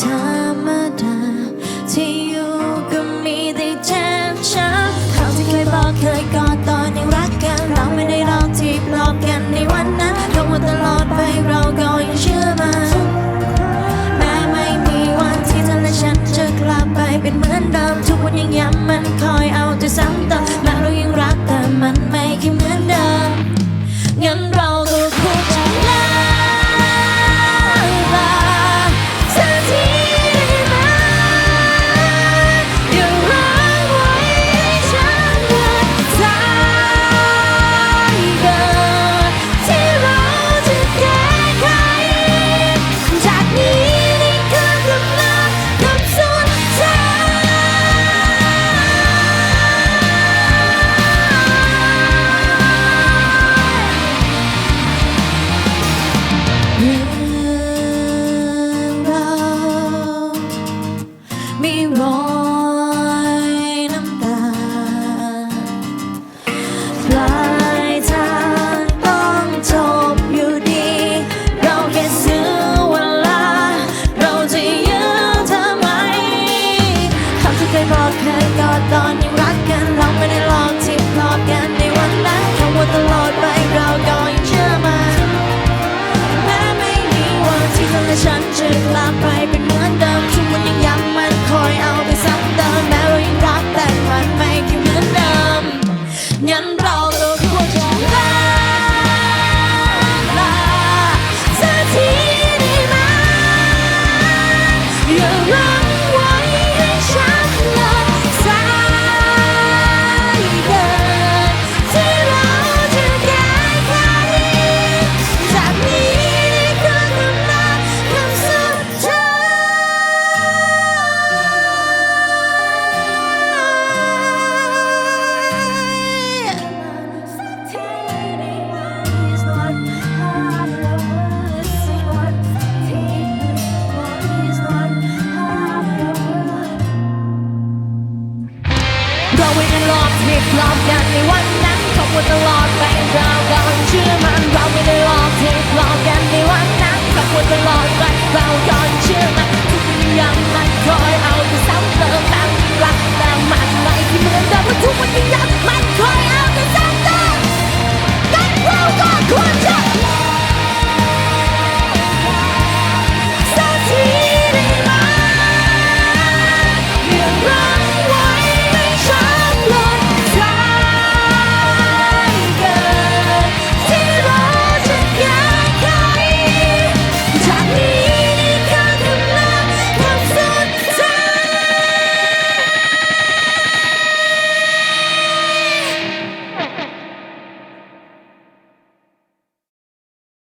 ธรรมดา ที่อยู่ก็มีแต่เจ็บช้ำเขาที่เคยบอกเคยกอด เคยบอกเคยกอดตอนยังรักกันเราไม่ได้ลองที่พลอกกันในวันนั้นคำว่าตลอดไปเราก็ หัวตลอดไปเราก็เชื่อมันเราไม่ได้หลอกเธอหลอกกันในวันนั้นกับหัตลอดไป